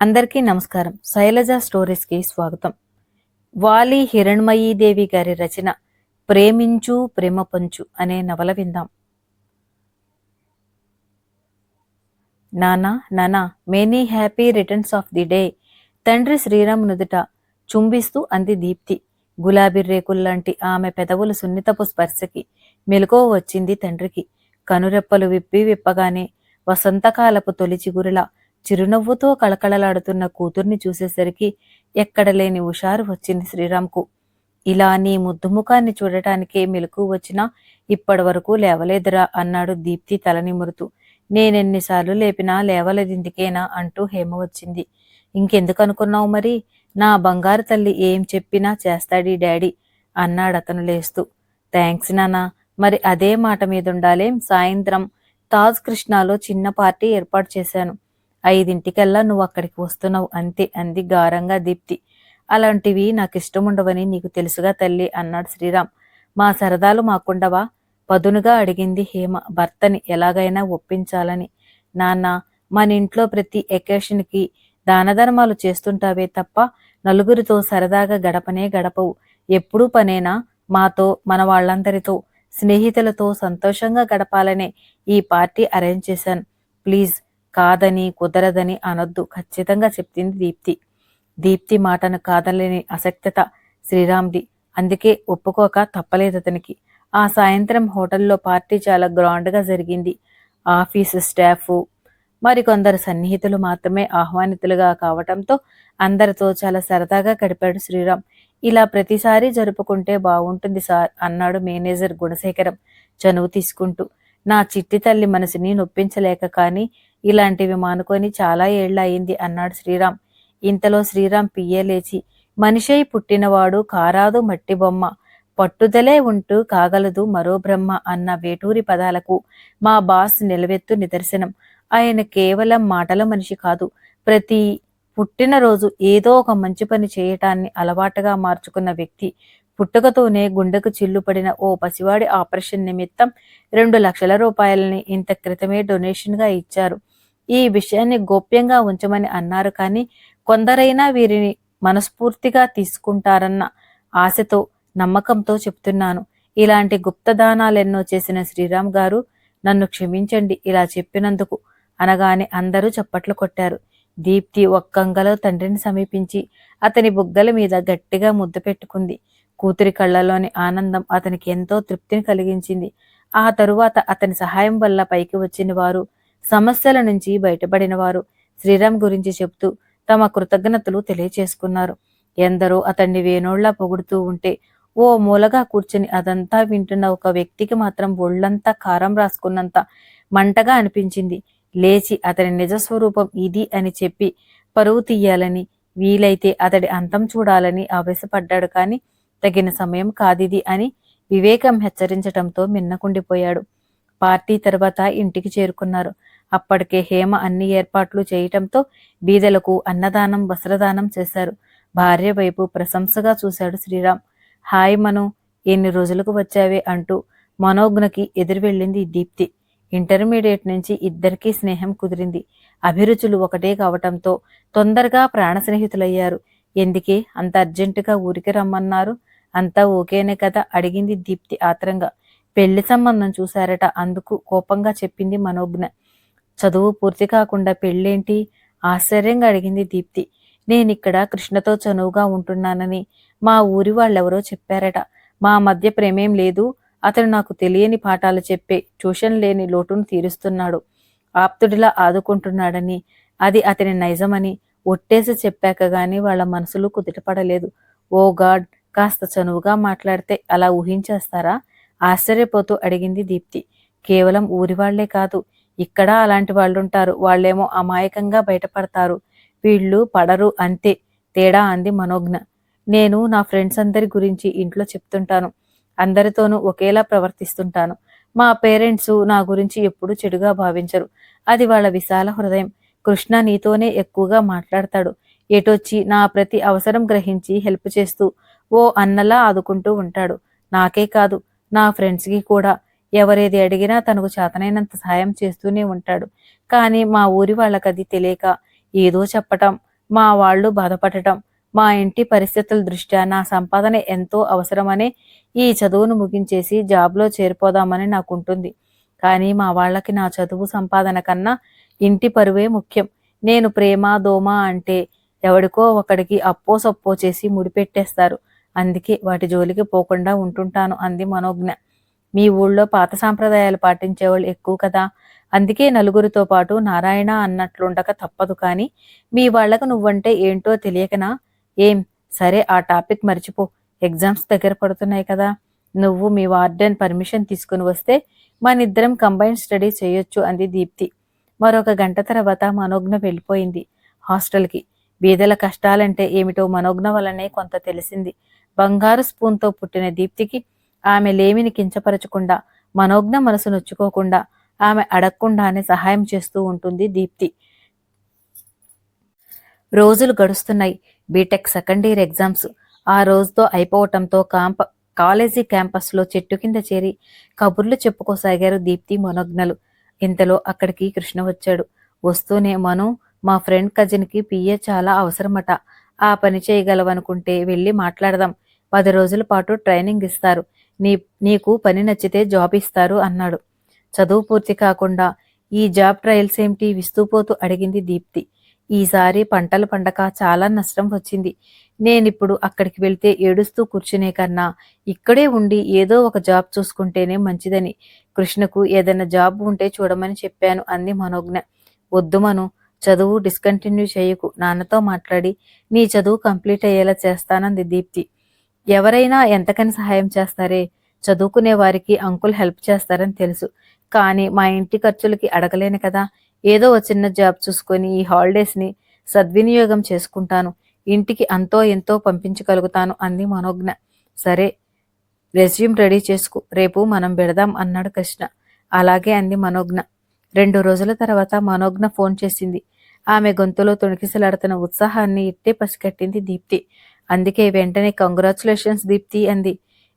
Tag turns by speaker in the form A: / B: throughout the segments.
A: అందరికీ నమస్కారం. శైలజ స్టోరీస్కి స్వాగతం. వాలి హిరణ్మయీదేవి గారి రచన ప్రేమించు ప్రేమ పంచు అనే నవల విందాం. నానా నానా many happy returns of the day. తండ్రి శ్రీరామ్ నుదుట చుంబిస్తూ అంది దీప్తి. గులాబీ రేకుల్లాంటి ఆమె పెదవుల సున్నితపు స్పర్శకి మెలకువ వచ్చింది తండ్రికి. కనురెప్పలు విప్పి విప్పగానే వసంతకాలపు తొలి చిగురులా చిరునవ్వుతో కళకళలాడుతున్న కూతుర్ని చూసేసరికి ఎక్కడ లేని హుషారు వచ్చింది శ్రీరామ్కు. ఇలా నీ ముద్దు ముఖాన్ని చూడటానికే మెలకు వచ్చినా ఇప్పటి వరకు లేవలేదురా అన్నాడు దీప్తి తలనిమురుతూ నేనెన్నిసార్లు లేపినా లేవలేదిందుకేనా అంటూ హేమ వచ్చింది. ఇంకెందుకు అనుకున్నావు మరి? నా బంగారు తల్లి ఏం చెప్పినా చేస్తాడీ డాడీ అన్నాడతను లేస్తూ. థ్యాంక్స్ నానా మరి అదే మాట మీద ఉండాలేం సాయంత్రం తాజ్ కృష్ణాలో చిన్న పార్టీ ఏర్పాటు చేశాను. ఐదింటికల్లా నువ్వు అక్కడికి వస్తున్నావు అంతే అంది గారంగా దీప్తి. అలాంటివి నాకు ఇష్టముండవని నీకు తెలుసుగా తల్లి అన్నాడు శ్రీరామ్. మా సరదాలు మాకుండవా? పదునుగా అడిగింది హేమ భర్తని ఎలాగైనా ఒప్పించాలని. నాన్న మన ఇంట్లో ప్రతి ఎకేషన్కి దానధర్మాలు చేస్తుంటావే తప్ప నలుగురితో సరదాగా గడపనే గడపవు. ఎప్పుడూ పనేనా? మాతో మన వాళ్ళందరితో స్నేహితులతో సంతోషంగా గడపాలనే ఈ పార్టీ అరేంజ్ చేశాను. ప్లీజ్ కాదని కుదరదని అనొద్దు. ఖచ్చితంగా చెప్పింది దీప్తి. దీప్తి మాటను కాదలేని అసక్తత శ్రీరామ్ది. అందుకే ఒప్పుకోక తప్పలేదు అతనికి. ఆ సాయంత్రం హోటల్లో పార్టీ చాలా గ్రాండ్గా జరిగింది. ఆఫీసు స్టాఫ్ మరికొందరు సన్నిహితులు మాత్రమే ఆహ్వానితులుగా కావటంతో అందరితో చాలా సరదాగా గడిపాడు శ్రీరామ్. ఇలా ప్రతిసారి జరుపుకుంటే బాగుంటుంది సార్ అన్నాడు మేనేజర్ గుణశేఖరం చనువు తీసుకుంటూ. నా చిట్టి తల్లి మనసుని నొప్పించలేక కానీ ఇలాంటివి మానుకొని చాలా ఏళ్ళు అయింది అన్నాడు శ్రీరామ్. ఇంతలో శ్రీరామ్ పియ్యలేచి మనిషై పుట్టినవాడు కారాదు మట్టి బొమ్మ. పట్టుదలే ఉంటూ కాగలదు మరో బ్రహ్మ అన్న వేటూరి పదాలకు మా బాస్ నిలవెత్తు నిదర్శనం. ఆయన కేవలం మాటల మనిషి కాదు ప్రతి పుట్టినరోజు ఏదో ఒక మంచి పని చేయటాన్ని అలవాటుగా మార్చుకున్న వ్యక్తి. పుట్టుకతోనే గుండెకు చిల్లుపడిన ఓ పసివాడి ఆపరేషన్ నిమిత్తం రెండు లక్షల రూపాయలని ఇంత క్రితమే డొనేషన్గా ఇచ్చారు. ఈ విషయాన్ని గోప్యంగా ఉంచమని అన్నారు. కానీ కొందరైనా వీరిని మనస్ఫూర్తిగా తీసుకుంటారన్న ఆశతో నమ్మకంతో చెప్తున్నాను. ఇలాంటి గుప్తదానాలెన్నో చేసిన శ్రీరామ్ గారు నన్ను క్షమించండి ఇలా చెప్పినందుకు అనగానే అందరూ చప్పట్లు కొట్టారు. దీప్తి ఒక్కంగలో తండ్రిని సమీపించి అతని బుగ్గల మీద గట్టిగా ముద్దు పెట్టుకుంది. కూతురి కళ్ళలోని ఆనందం అతనికి ఎంతో తృప్తిని కలిగించింది. ఆ తరువాత అతని సహాయం వల్ల పైకి వచ్చిన వారు సమస్యల నుంచి బయటపడిన వారు శ్రీరామ్ గురించి చెప్తూ తమ కృతజ్ఞతలు తెలియచేసుకున్నారు. ఎందరో అతన్ని వేణోళ్ళా పొగుడుతూ ఉంటే ఓ మూలగా కూర్చుని అదంతా వింటున్న ఒక వ్యక్తికి మాత్రం ఒళ్ళంతా కారం రాసుకున్నంత మంటగా అనిపించింది. లేచి అతని నిజస్వరూపం ఇది అని చెప్పి పరువు తీయాలని వీలైతే అతడి అంతం చూడాలని ఆవేశపడ్డాడు కానీ తగిన సమయం కాదిది అని వివేకం హెచ్చరించటంతో మిన్నకుండిపోయాడు. పార్టీ తర్వాత ఇంటికి చేరుకున్నారు. అప్పటికే హేమ అన్ని ఏర్పాట్లు చేయటంతో బీదలకు అన్నదానం వస్త్రదానం చేశారు. భార్య వైపు ప్రశంసగా చూశాడు శ్రీరామ్. హాయ్ మను ఎన్ని రోజులకు వచ్చావే? అంటూ మనోజ్ఞకి ఎదురు వెళ్ళింది దీప్తి. ఇంటర్మీడియట్ నుంచి ఇద్దరికీ స్నేహం కుదిరింది. అభిరుచులు ఒకటే కావటంతో తొందరగా ప్రాణ స్నేహితులయ్యారు. ఎందుకే? అంత అర్జెంటుగా ఊరికి రమ్మన్నారు? అంతా ఓకేనే కదా? అడిగింది దీప్తి ఆత్రంగా. పెళ్ళి సంబంధం చూశారట అందుకు కోపంగా చెప్పింది మనోజ్ఞ. చదువు పూర్తి కాకుండా పెళ్ళేంటి? ఆశ్చర్యంగా అడిగింది దీప్తి. నేనిక్కడ కృష్ణతో చనువుగా ఉంటున్నానని మా ఊరి వాళ్ళెవరో చెప్పారట. మా మధ్య ప్రేమేం లేదు. అతను నాకు తెలియని పాఠాలు చెప్పే ట్యూషన్ లేని లోటును తీరుస్తున్నాడు. ఆప్తుడిలా ఆదుకుంటున్నాడని అది అతని నైజమని ఒట్టేసి చెప్పాక గాని వాళ్ళ మనసులు కుదిటపడలేదు. ఓ గాడ్! కాస్త చనువుగా మాట్లాడితే అలా ఊహించేస్తారా? ఆశ్చర్యపోతూ అడిగింది దీప్తి. కేవలం ఊరి వాళ్ళే కాదు ఇక్కడ అలాంటి వాళ్ళుంటారు. వాళ్ళేమో అమాయకంగా బయటపడతారు. వీళ్ళు పడరు అంతే. తేడా అంది మనోజ్ఞ. నేను నా ఫ్రెండ్స్ అందరి గురించి ఇంట్లో చెప్తుంటాను. అందరితోనూ ఒకేలా ప్రవర్తిస్తుంటాను. మా పేరెంట్స్ నా గురించి ఎప్పుడూ చెడుగా భావించరు. అది వాళ్ళ విశాల హృదయం. కృష్ణ నీతోనే ఎక్కువగా మాట్లాడతాడు. ఎటొచ్చి నా ప్రతి అవసరం గ్రహించి హెల్ప్ చేస్తూ ఓ అన్నలా ఆదుకుంటూ ఉంటాడు. నాకే కాదు నా ఫ్రెండ్స్కి కూడా. ఎవరేది అడిగినా తనకు చేతనైనంత సాయం చేస్తూనే ఉంటాడు. కానీ మా ఊరి వాళ్ళకది తెలియక ఏదో చెప్పటం మా వాళ్ళు బాధపడటం మా ఇంటి పరిస్థితుల దృష్ట్యా నా సంపాదన ఎంతో అవసరమని ఈ చదువును ముగించేసి జాబ్లో చేరిపోదామని నాకుంటుంది. కానీ మా వాళ్ళకి నా చదువు సంపాదన కన్నా ఇంటి పరువే ముఖ్యం. నేను ప్రేమ దోమ అంటే ఎవడికో ఒకడికి అప్పో సప్పో చేసి ముడిపెట్టేస్తారు. అందుకే వాటి జోలికి పోకుండా ఉంటుంటాను అంది మనోజ్ఞ. మీ ఊళ్ళో పాత సాంప్రదాయాలు పాటించేవాళ్ళు ఎక్కువ కదా. అందుకే నలుగురితో పాటు నారాయణ అన్నట్లుండక తప్పదు కానీ మీ వాళ్ళకు నువ్వంటే ఏంటో తెలియకనా? ఏం? సరే ఆ టాపిక్ మర్చిపో. ఎగ్జామ్స్ దగ్గర పడుతున్నాయి కదా. నువ్వు మీ వార్డెన్ పర్మిషన్ తీసుకుని వస్తే మనిద్దరం కంబైన్ స్టడీ చేయొచ్చు అంది దీప్తి. మరొక గంట తర్వాత మనోజ్ఞ వెళ్ళిపోయింది హాస్టల్కి. బీదల కష్టాలంటే ఏమిటో మనోజ్ఞ వల్లనే కొంత తెలిసింది. బంగారు స్పూన్తో పుట్టిన దీప్తికి ఆమె లేమిని కించపరచకుండా మనోజ్ఞ మనసు నొచ్చుకోకుండా ఆమె అడగకుండానే సహాయం చేస్తూ ఉంటుంది దీప్తి. రోజులు గడుస్తున్నాయి. B Tech second year exams. ఆ రోజుతో అయిపోవటంతో కాంప కాలేజీ క్యాంపస్లో చెట్టు కింద చేరి కబుర్లు చెప్పుకోసాగారు దీప్తి మనోజ్ఞలు. ఇంతలో అక్కడికి కృష్ణ వచ్చాడు. వస్తూనే మను మా ఫ్రెండ్ కజిన్కి పిఏ చాలా అవసరమట. ఆ పని చేయగలవనుకుంటే వెళ్ళి మాట్లాడదాం. పది రోజుల పాటు ట్రైనింగ్ ఇస్తారు. నీ నీకు పని నచ్చితే జాబ్ ఇస్తారు అన్నాడు. చదువు పూర్తి కాకుండా ఈ జాబ్ ట్రయల్స్ ఏమిటి విస్తూపోతూ అడిగింది దీప్తి. ఈసారి పంటలు పండక చాలా నష్టం వచ్చింది. నేనిప్పుడు అక్కడికి వెళ్తే ఏడుస్తూ కూర్చునే కన్నా ఇక్కడే ఉండి ఏదో ఒక జాబ్ చూసుకుంటేనే మంచిదని. కృష్ణకు ఏదైనా జాబ్ ఉంటే చూడమని చెప్పాను అంది మనోజ్ఞ. వద్దు మను చదువు డిస్కంటిన్యూ చేయకు నాన్నతో మాట్లాడి నీ చదువు కంప్లీట్ అయ్యేలా చేస్తానంది దీప్తి. ఎవరైనా ఎంతకని సహాయం చేస్తారే? చదువుకునే వారికి అంకుల్ హెల్ప్ చేస్తారని తెలుసు. కానీ మా ఇంటి ఖర్చులకి అడగలేను కదా. ఏదో ఒక చిన్న జాబ్ చూసుకొని ఈ హాలిడేస్ని సద్వినియోగం చేసుకుంటాను. ఇంటికి అంతో ఎంతో పంపించగలుగుతాను అంది మనోజ్ఞ. సరే రెజ్యూమ్ రెడీ చేసుకు. రేపు మనం పెడదాం అన్నాడు కృష్ణ. అలాగే అంది మనోజ్ఞ. రెండు రోజుల తర్వాత మనోజ్ఞ ఫోన్ చేసింది. ఆమె గొంతులో తొణికిసలాడుతున్న ఉత్సాహాన్ని ఇట్టే పసికట్టింది దీప్తి. అందుకే వెంటనే కంగ్రాచులేషన్స్ దీప్తి అంది.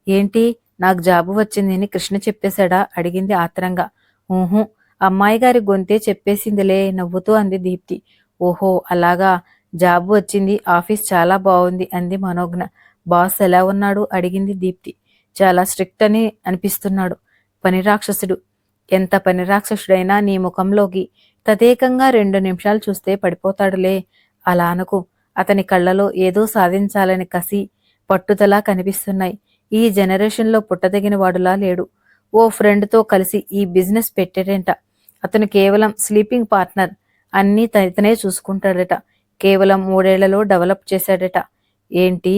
A: ఏంటి? నాకు జాబు అని కృష్ణ చెప్పేశాడా? అడిగింది ఆత్రంగా. ఊహు అమ్మాయి గారి గొంతే చెప్పేసిందిలే నవ్వుతూ అంది దీప్తి. ఓహో అలాగా? జాబు వచ్చింది ఆఫీస్ చాలా బాగుంది అంది మనోజ్ఞ. బాస్ ఎలా ఉన్నాడు? అడిగింది దీప్తి. చాలా స్ట్రిక్ట్ అని అనిపిస్తున్నాడు. పని రాక్షసుడు. ఎంత పని రాక్షసుడైనా నీ ముఖంలోకి తదేకంగా రెండు నిమిషాలు చూస్తే పడిపోతాడులే. అలా అనుకు. అతని కళ్ళలో ఏదో సాధించాలని కసి పట్టుదల కనిపిస్తున్నాయి. ఈ జనరేషన్లో పుట్టదగిన వాడులా లేడు. ఓ ఫ్రెండ్తో కలిసి ఈ బిజినెస్ పెట్టాడంట. అతను కేవలం స్లీపింగ్ పార్ట్నర్ అన్నీ తనతనే చూసుకుంటాడట. కేవలం మూడేళ్ళలో డెవలప్ చేశాడట. ఏంటి?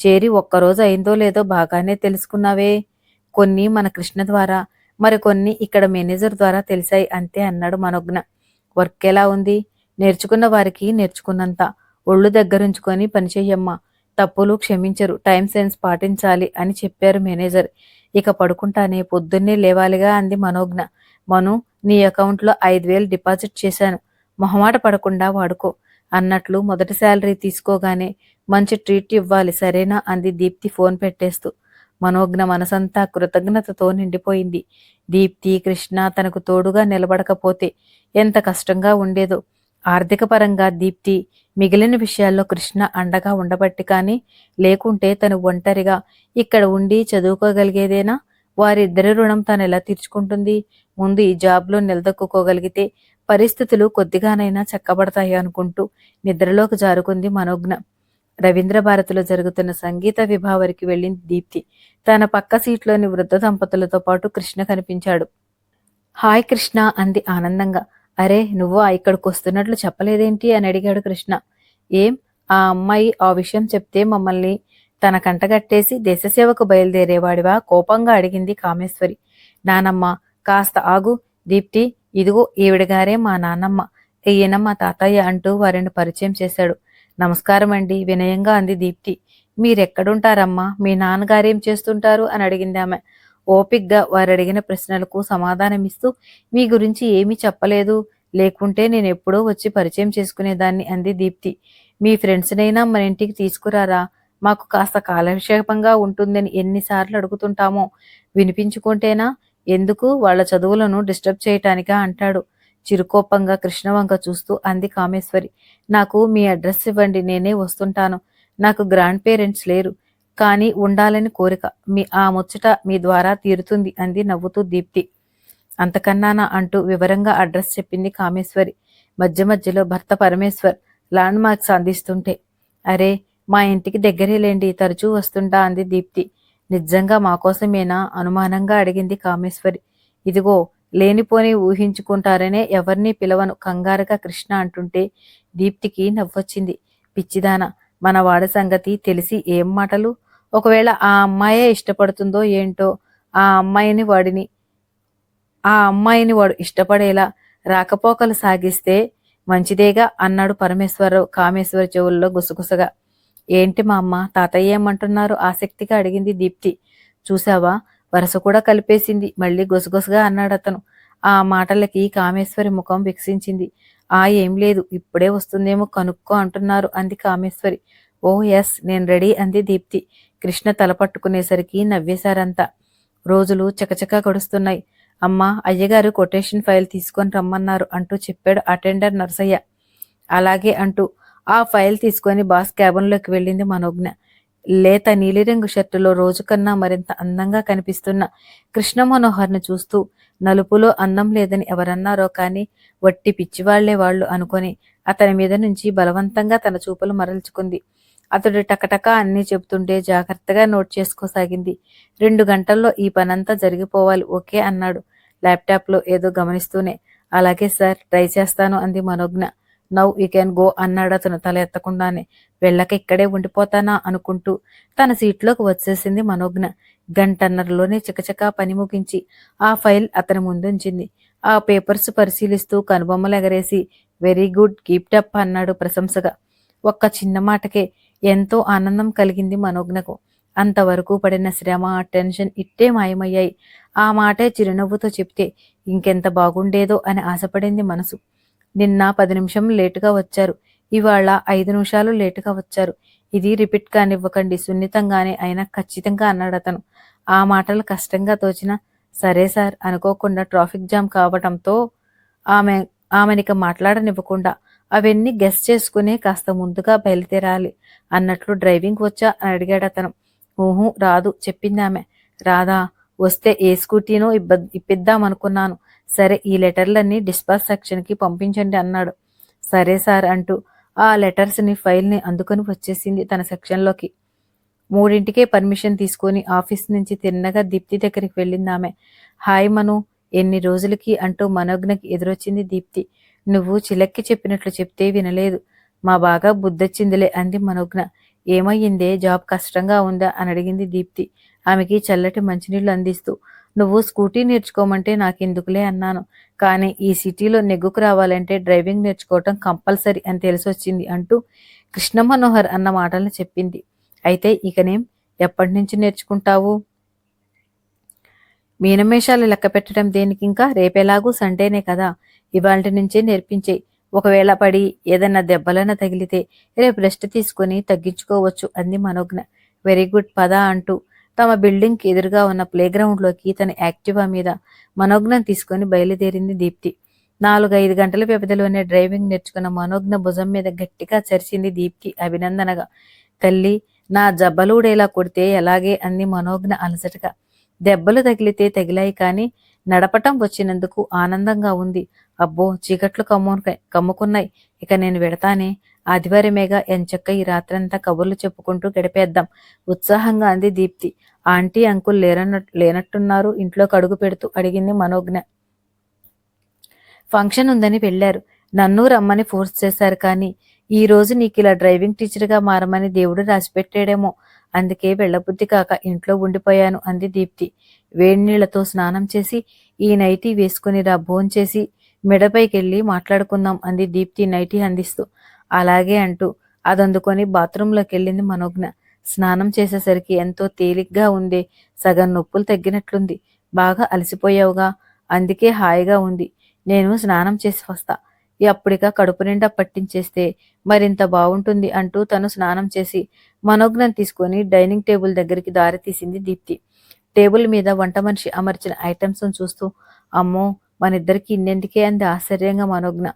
A: చేరి ఒక్కరోజు అయిందో లేదో బాగానే తెలుసుకున్నావే. కొన్ని మన కృష్ణ ద్వారా మరికొన్ని ఇక్కడ మేనేజర్ ద్వారా తెలిసాయి అంతే అన్నాడు మనోజ్ఞ. వర్క్ ఎలా ఉంది? నేర్చుకున్న వారికి నేర్చుకున్నంత. ఒళ్ళు దగ్గరుంచుకొని పనిచేయమ్మా తప్పులు క్షమించరు టైం సెన్స్ పాటించాలి అని చెప్పారు మేనేజర్. ఇక పడుకుంటానే పొద్దున్నే లేవాలిగా అంది మనోజ్ఞ. మను నీ అకౌంట్లో ఐదు వేలు డిపాజిట్ చేశాను. మొహమాట పడకుండా వాడుకో. అన్నట్లు మొదటి శాలరీ తీసుకోగానే మంచి ట్రీట్ ఇవ్వాలి సరేనా అంది దీప్తి ఫోన్ పెట్టేస్తూ. మనోజ్ఞ మనసంతా కృతజ్ఞతతో నిండిపోయింది. దీప్తి కృష్ణ తనకు తోడుగా నిలబడకపోతే ఎంత కష్టంగా ఉండేదో. ఆర్థిక పరంగా దీప్తి మిగిలిన విషయాల్లో కృష్ణ అండగా ఉండబట్టి కానీ లేకుంటే తను ఒంటరిగా ఇక్కడ ఉండి చదువుకోగలిగేదేనా? వారిద్దరి రుణం తాను ఎలా తీర్చుకుంటుంది? ముందు ఈ జాబ్లో నిలదొక్కుకోగలిగితే పరిస్థితులు కొద్దిగానైనా చక్కబడతాయి అనుకుంటూ నిద్రలోకి జారుకుంది మనోజ్ఞ. రవీంద్ర భారతిలో జరుగుతున్న సంగీత విభావరికి వెళ్ళింది దీప్తి. తన పక్క సీట్లోని వృద్ధ దంపతులతో పాటు కృష్ణ కనిపించాడు. హాయ్ కృష్ణ అంది ఆనందంగా. అరే నువ్వు ఇక్కడికి వస్తున్నట్లు చెప్పలేదేంటి? అని అడిగాడు కృష్ణ. ఏం? ఆ అమ్మాయి ఆ విషయం చెప్తే మమ్మల్ని తన కంటగట్టేసి దేశసేవకు బయలుదేరేవాడివా? కోపంగా అడిగింది కామేశ్వరి. నానమ్మ కాస్త ఆగు. దీప్తి ఇదిగో ఈవిడగారే మా నాన్నమ్మ ఈయన మా తాతయ్య అంటూ వారిని పరిచయం చేశాడు. నమస్కారం అండి వినయంగా అంది దీప్తి. మీరెక్కడుంటారమ్మా? మీ నాన్నగారేం చేస్తుంటారు? అని అడిగింది ఆమె. ఓపిక్గా వారు అడిగిన ప్రశ్నలకు సమాధానమిస్తూ మీ గురించి ఏమీ చెప్పలేదు. లేకుంటే నేను ఎప్పుడో వచ్చి పరిచయం చేసుకునేదాన్ని అంది దీప్తి. మీ ఫ్రెండ్స్నైనా మన ఇంటికి తీసుకురారా? మాకు కాస్త కాలక్షేపంగా ఉంటుందని ఎన్నిసార్లు అడుగుతుంటామో. వినిపించుకుంటేనా? ఎందుకు? వాళ్ళ చదువులను డిస్టర్బ్ చేయటానికా? అంటాడు. చిరుకోపంగా కృష్ణవంక చూస్తూ అంది కామేశ్వరి. నాకు మీ అడ్రస్ ఇవ్వండి. నేనే వస్తుంటాను. నాకు గ్రాండ్ పేరెంట్స్ లేరు. కానీ ఉండాలని కోరిక మీ ఆ ముచ్చట మీ ద్వారా తీరుతుంది అంది నవ్వుతూ దీప్తి. అంతకన్నానా అంటూ వివరంగా అడ్రస్ చెప్పింది కామేశ్వరి. మధ్య మధ్యలో భర్త పరమేశ్వర్ ల్యాండ్ మార్క్స్ అందిస్తుంటే అరే మా ఇంటికి దగ్గరే లేండి తరచూ వస్తుంటా అంది దీప్తి. నిజంగా మాకోసమేనా అనుమానంగా అడిగింది కామేశ్వరి. ఇదిగో లేనిపోని ఊహించుకుంటారనే ఎవరిని పిలవను కంగారుగా కృష్ణ అంటుంటే దీప్తికి నవ్వొచ్చింది. పిచ్చిదానా మన వాడ సంగతి తెలిసి ఏం మాటలు? ఒకవేళ ఆ అమ్మాయే ఇష్టపడుతుందో ఏంటో? ఆ అమ్మాయిని వాడిని ఆ అమ్మాయిని వాడు ఇష్టపడేలా రాకపోకలు సాగిస్తే మంచిదేగా అన్నాడు పరమేశ్వరరావు కామేశ్వర చెవుల్లో గుసగుసగా. ఏంటి మా అమ్మ తాతయ్య ఏమంటున్నారు? ఆసక్తిగా అడిగింది దీప్తి. చూసావా వరస కూడా కలిపేసింది. మళ్ళీ గుసగుసగా అన్నాడు అతను ఆ మాటలకి కామేశ్వరి ముఖం వికసించింది. ఆ ఏం లేదు ఇప్పుడే వస్తుందేమో కనుక్కో అంటున్నారు అంది కామేశ్వరి. ఓ ఎస్ నేను రెడీ అంది దీప్తి. కృష్ణ తల పట్టుకునేసరికి నవ్వేశారంతా. రోజులు చకచకా గడుస్తున్నాయి. అమ్మా అయ్యగారు కొటేషన్ ఫైల్ తీసుకొని రమ్మన్నారు అంటూ చెప్పాడు అటెండర్ నర్సయ్య. అలాగే అంటూ ఆ ఫైల్ తీసుకొని బాస్ క్యాబిన్లోకి వెళ్ళింది మనోజ్ఞ. లేత నీలిరంగు షర్టులో రోజు కన్నా మరింత అందంగా కనిపిస్తున్న కృష్ణ మనోహర్ను చూస్తూ నలుపులో అందం లేదని ఎవరన్నారో కానీ వట్టి పిచ్చివాళ్ళే వాళ్ళు అనుకొని అతని మీద నుంచి బలవంతంగా తన చూపులు మరల్చుకుంది. అతడు టకటక అన్నీ చెబుతుంటే జాగ్రత్తగా నోట్ చేసుకోసాగింది. రెండు గంటల్లో ఈ పనంతా జరిగిపోవాలి ఓకే అన్నాడు. ల్యాప్టాప్లో ఏదో గమనిస్తూనే అలాగే సార్ ట్రై చేస్తాను అంది Manogna. Now you can go అన్నాడు అతను తల ఎత్తకుండానే. వెళ్ళక ఇక్కడే ఉండిపోతానా అనుకుంటూ తన సీట్లోకి వచ్చేసింది మనోజ్ఞ. గంటన్నరలోనే చికచకా పని ముగించి ఆ ఫైల్ అతని ముందుంచింది. ఆ పేపర్స్ పరిశీలిస్తూ కనుబొమ్మలు ఎగరేసి వెరీ గుడ్ కీప్టప్ అన్నాడు ప్రశంసగా. ఒక్క చిన్న మాటకే ఎంతో ఆనందం కలిగింది మనోజ్ఞకు. అంతవరకు పడిన శ్రమ టెన్షన్ ఇట్టే మాయమయ్యాయి. ఆ మాటే చిరునవ్వుతో చెప్తే ఇంకెంత బాగుండేదో అని ఆశపడింది మనసు. నిన్న పది నిమిషం లేటుగా వచ్చారు. ఇవాళ ఐదు నిమిషాలు లేటుగా వచ్చారు. ఇది రిపీట్ కానివ్వకండి. సున్నితంగానే అయినా ఖచ్చితంగా అన్నాడు అతను. ఆ మాటలు కష్టంగా తోచిన సరే సార్ అనుకోకుండా ట్రాఫిక్ జామ్ కావటంతో ఆమె ఆమెనిక మాట్లాడనివ్వకుండా అవన్నీ గెస్ చేసుకుని కాస్త ముందుగా బయలుదేరాలి అన్నట్లు డ్రైవింగ్ వచ్చా అని అడిగాడు అతను. ఊహు రాదు చెప్పింది ఆమె రాదా వస్తే ఏ స్కూటీనో ఇబ్బ ఇప్పిద్దామనుకున్నాను. సరే ఈ లెటర్లన్నీ డిస్పాచ్ సెక్షన్కి పంపించండి అన్నాడు. సరే సార్ అంటూ ఆ లెటర్స్ని ఫైల్ని అందుకొని వచ్చేసింది తన సెక్షన్లోకి. మూడింటికే పర్మిషన్ తీసుకొని ఆఫీస్ నుంచి తిన్నగా దీప్తి దగ్గరికి వెళ్ళింది ఆమె. హాయ్ మను ఎన్ని రోజులకి అంటూ మనోజ్ఞకి ఎదురొచ్చింది దీప్తి. నువ్వు చిలక్కి చెప్పినట్లు చెప్తే వినలేదు. మా బాగా బుద్ధొచ్చిందిలే అంది మనోజ్ఞ. ఏమయ్యిందే? జాబ్ కష్టంగా ఉందా? అని అడిగింది దీప్తి. ఆమెకి చల్లటి మంచినీళ్ళు అందిస్తూ నువ్వు స్కూటీ నేర్చుకోమంటే నాకెందుకులే అన్నాను. కానీ ఈ సిటీలో నెగ్గుకు రావాలంటే డ్రైవింగ్ నేర్చుకోవటం కంపల్సరీ అని తెలిసొచ్చింది అంటూ కృష్ణ మనోహర్ అన్న మాటలను చెప్పింది. అయితే ఇకనేం? ఎప్పటి నుంచి నేర్చుకుంటావు? మీనమేషాలు లెక్క పెట్టడం దేనికి ఇంకా రేపెలాగూ సండేనే కదా. ఇవాళ నుంచే నేర్పించే ఒకవేళ పడి ఏదన్నా దెబ్బలన తగిలితే రేపు రెస్ట్ తీసుకుని తగ్గించుకోవచ్చు అంది మనోజ్ఞ. వెరీ గుడ్ పద అంటూ తమ బిల్డింగ్కి ఎదురుగా ఉన్న ప్లేగ్రౌండ్లోకి తన యాక్టివా మీద మనోజ్ఞం తీసుకుని బయలుదేరింది దీప్తి. నాలుగైదు గంటల వ్యవధిలోనే డ్రైవింగ్ నేర్చుకున్న మనోజ్ఞ భుజం మీద గట్టిగా చరిచింది దీప్తి అభినందనగా. తల్లి నా జబ్బలూడేలా కొడితే ఎలాగే? అంది మనోజ్ఞ అలసటగా. దెబ్బలు తగిలితే తగిలాయి కానీ నడపటం వచ్చినందుకు ఆనందంగా ఉంది. అబ్బో చీకట్లు కమ్ము కమ్ముకున్నాయి. ఇక నేను వెడతానే. ఆదివారమేగా ఎంచక్క ఈ రాత్రంతా కబుర్లు చెప్పుకుంటూ గడిపేద్దాం. ఉత్సాహంగా అంది దీప్తి. ఆంటీ అంకుల్ లేరన్నట్టు లేనట్టున్నారు. ఇంట్లో కడుగు పెడుతూ అడిగింది మనోజ్ఞ. ఫంక్షన్ ఉందని వెళ్ళారు. నన్ను రమ్మని ఫోర్స్ చేశారు కానీ ఈ రోజు నీకు ఇలా డ్రైవింగ్ టీచర్గా మారమని దేవుడు రాసిపెట్టాడేమో. అందుకే వెళ్ళబుద్ధి కాక ఇంట్లో ఉండిపోయాను అంది దీప్తి. వేడినీళ్ళతో స్నానం చేసి ఈ నైటీ వేసుకుని రా భోంచేసి మెడపైకెళ్ళి మాట్లాడుకుందాం అంది దీప్తి నైటీ అందిస్తూ. అలాగే అంటూ అదందుకొని బాత్రూంలోకి వెళ్ళింది మనోజ్ఞ. స్నానం చేసేసరికి ఎంతో తేలిగ్గా ఉంది. సగం నొప్పులు తగ్గినట్లుంది. బాగా అలసిపోయావుగా. అందుకే హాయిగా ఉంది. నేను స్నానం చేసి వస్తా. అప్పుడిక కడుపు నిండా పట్టించేస్తే మరింత బాగుంటుంది అంటూ తను స్నానం చేసి మనోజ్ఞం తీసుకొని డైనింగ్ టేబుల్ దగ్గరికి దారి తీసింది దీప్తి. టేబుల్ మీద వంట మనిషి అమర్చిన ఐటమ్స్ చూస్తూ అమ్మో మనిద్దరికి ఇన్నెందుకే అంది ఆశ్చర్యంగా మనోజ్ఞ.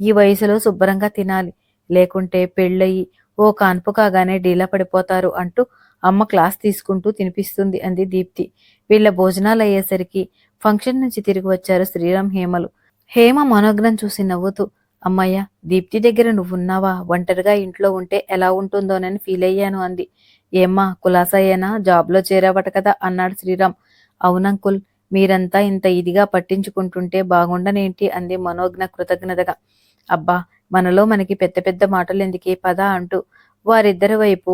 A: ఈ వయసులో శుభ్రంగా తినాలి. లేకుంటే పెళ్ళయి ఓ కాన్పు కాగానే డీలా పడిపోతారు అంటూ అమ్మ క్లాస్ తీసుకుంటూ తినిపిస్తుంది అంది దీప్తి. వీళ్ళ భోజనాలు అయ్యేసరికి ఫంక్షన్ నుంచి తిరిగి వచ్చారు శ్రీరామ్ హేమలు. హేమ మనోజ్ఞం చూసి నవ్వుతూ అమ్మయ్య దీప్తి దగ్గర నువ్వున్నావా? ఒంటరిగా ఇంట్లో ఉంటే ఎలా ఉంటుందోనని ఫీల్ అయ్యాను అంది. ఏమ్మా కులాసయ్యేనా? జాబ్లో చేరావట కదా అన్నాడు శ్రీరామ్. అవునంకుల్ మీరంతా ఇంత ఇదిగా పట్టించుకుంటుంటే బాగుండనేంటి? అంది మనోజ్ఞ కృతజ్ఞతగా. అబ్బా మనలో మనకి పెద్ద పెద్ద మాటలు ఎందుకే పద అంటూ వారిద్దరి వైపు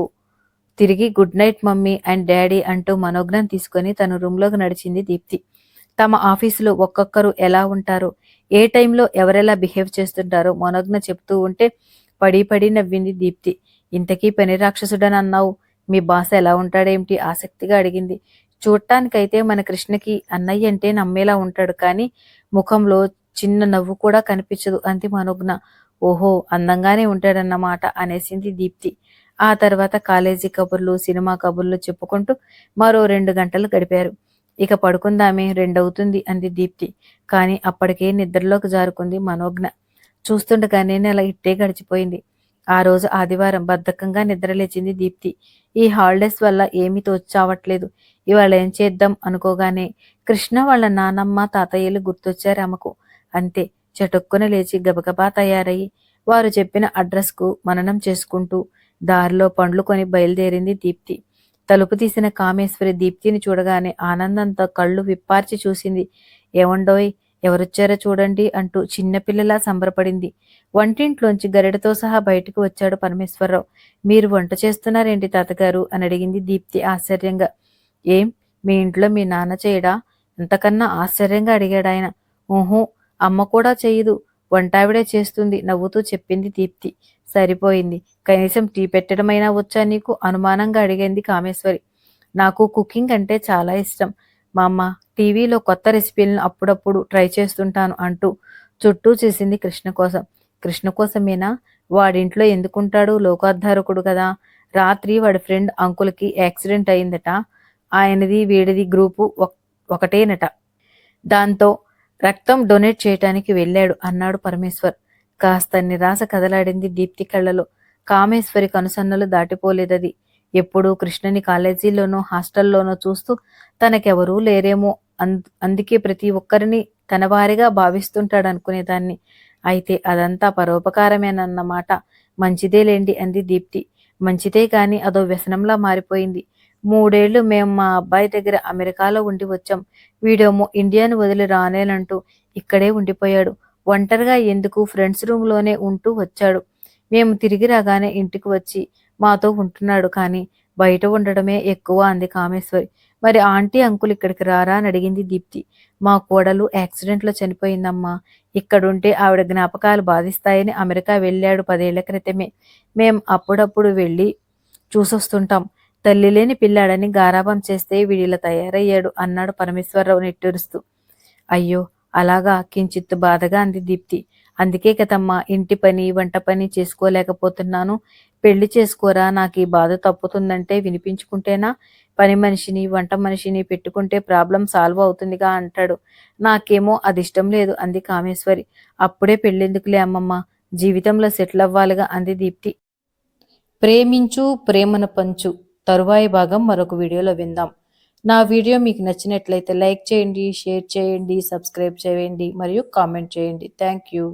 A: తిరిగి good night mummy and daddy అంటూ మనోజ్ఞం తీసుకొని తన రూమ్లోకి నడిచింది దీప్తి. తమ ఆఫీసులో ఒక్కొక్కరు ఎలా ఉంటారో ఏ టైంలో ఎవరెలా బిహేవ్ చేస్తుంటారో మనోజ్ఞ చెప్తూ ఉంటే పడి పడి నవ్వింది దీప్తి. ఇంతకీ పని రాక్షసుడని అన్నావు? మీ బాస ఎలా ఉంటాడేమిటి? ఆసక్తిగా అడిగింది. చూడటానికైతే మన కృష్ణకి అన్నయ్య అంటే నమ్మేలా ఉంటాడు కానీ ముఖంలో చిన్న నవ్వు కూడా కనిపించదు అంది మనోజ్ఞ ఓహో అందంగానే ఉంటాడన్నమాట అనేసింది దీప్తి. ఆ తర్వాత కాలేజీ కబుర్లు సినిమా కబుర్లు చెప్పుకుంటూ మరో రెండు గంటలు గడిపారు. ఇక పడుకుందామే రెండవుతుంది అంది దీప్తి. కానీ అప్పటికే నిద్రలోకి జారుకుంది మనోజ్ఞ. చూస్తుండగానే నెల ఇట్టే గడిచిపోయింది. ఆ రోజు ఆదివారం బద్ధకంగా నిద్రలేచింది దీప్తి. ఈ హాలిడేస్ వల్ల ఏమీ తోచావట్లేదు. ఇవాళ ఏం చేద్దాం అనుకోగానే కృష్ణ వాళ్ళ నానమ్మ తాతయ్యలు గుర్తొచ్చారు ఆమెకు. అంతే. చటుక్కున లేచి గబగబా తయారయ్యి వారు చెప్పిన అడ్రస్కు మననం చేసుకుంటూ దారిలో పండ్లు కొని బయలుదేరింది దీప్తి. తలుపు తీసిన కామేశ్వరి దీప్తిని చూడగానే ఆనందంతో కళ్ళు విప్పార్చి చూసింది. ఏమండోయ్ ఎవరొచ్చారో చూడండి అంటూ చిన్నపిల్లలా సంబరపడింది. వంటింట్లోంచి గరిడతో సహా బయటకు వచ్చాడు పరమేశ్వరరావు. మీరు వంట చేస్తున్నారేంటి తాతగారు? అని అడిగింది దీప్తి ఆశ్చర్యంగా. ఏం మీ ఇంట్లో మీ నాన్న చేయడా? అంతకన్నా ఆశ్చర్యంగా అడిగాడు ఆయన ఊహూ అమ్మ కూడా చేయదు. వంటావిడే చేస్తుంది. నవ్వుతూ చెప్పింది దీప్తి. సరిపోయింది. కనీసం టీ పెట్టడమైనా వచ్చా నీకు? అనుమానంగా అడిగింది కామేశ్వరి. నాకు కుకింగ్ అంటే చాలా ఇష్టం. మా అమ్మ టీవీలో కొత్త రెసిపీలను అప్పుడప్పుడు ట్రై చేస్తుంటాను అంటూ చుట్టూ చేసింది కృష్ణ కోసం. కృష్ణ కోసమేనా? వాడింట్లో ఎందుకుంటాడు లోకాధారకుడు కదా? రాత్రి వాడి ఫ్రెండ్ అంకుల్కి యాక్సిడెంట్ అయిందట. ఆయనది వీడిది గ్రూపు ఒకటేనట. దాంతో రక్తం డొనేట్ చేయటానికి వెళ్ళాడు అన్నాడు పరమేశ్వర్. కాస్త నిరాశ కదలాడింది దీప్తి కళ్ళలో. కామేశ్వరి కనుసన్నలు దాటిపోలేదది. ఎప్పుడూ కృష్ణని కాలేజీలోనో హాస్టల్లోనో చూస్తూ తనకెవరూ లేరేమో అందుకే ప్రతి ఒక్కరిని తన వారిగా భావిస్తుంటాడనుకునేదాన్ని. అయితే అదంతా పరోపకారమేనన్నమాట. మంచిదేలేండి అంది దీప్తి. మంచిదే కాని అదో వ్యసనంలా మారిపోయింది. మూడేళ్ళు మేము మా అబ్బాయి దగ్గర అమెరికాలో ఉండి వచ్చాం. వీడేమో ఇండియాను వదిలి రానేనంటూ ఇక్కడే ఉండిపోయాడు. ఒంటరిగా ఎందుకు ఫ్రెండ్స్ రూమ్లోనే ఉంటూ వచ్చాడు. మేము తిరిగి రాగానే ఇంటికి వచ్చి మాతో ఉంటున్నాడు కానీ బయట ఉండడమే ఎక్కువ అంది కామేశ్వరి. మరి ఆంటీ అంకుల్ ఇక్కడికి రారా అని అడిగింది దీప్తి. మా కోడలు యాక్సిడెంట్లో చనిపోయిందమ్మా. ఇక్కడుంటే ఆవిడ జ్ఞాపకాలు బాధిస్తాయని అమెరికా వెళ్ళాడు పదేళ్ళ క్రితమే. మేం అప్పుడప్పుడు వెళ్ళి చూసొస్తుంటాం. తల్లి లేని పిల్లాడని గారాబం చేస్తే వీడిలా తయారయ్యాడు అన్నాడు పరమేశ్వరరావు నిట్టూరుస్తూ. అయ్యో అలాగా? కించిత్తు బాధగా అంది దీప్తి. అందుకే కదమ్మా ఇంటి పని వంట పని చేసుకోలేకపోతున్నాను. పెళ్ళి చేసుకోరా? నాకు ఈ బాధ తప్పుతుందంటే వినిపించుకుంటేనా? పని మనిషిని వంట మనిషిని పెట్టుకుంటే ప్రాబ్లం సాల్వ్ అవుతుందిగా అంటాడు. నాకేమో అది ఇష్టం లేదు అంది కామేశ్వరి. అప్పుడే పెళ్ళెందుకులే అమ్మమ్మ? జీవితంలో సెటిల్ అవ్వాలిగా అంది దీప్తి. ప్రేమించు ప్రేమను పంచు. తరువాయి భాగం మరొక వీడియోలో విందాం. నా వీడియో మీకు నచ్చినట్లయితే లైక్ చేయండి షేర్ చేయండి సబ్స్క్రైబ్ చేయండి మరియు కామెంట్ చేయండి. Thank you.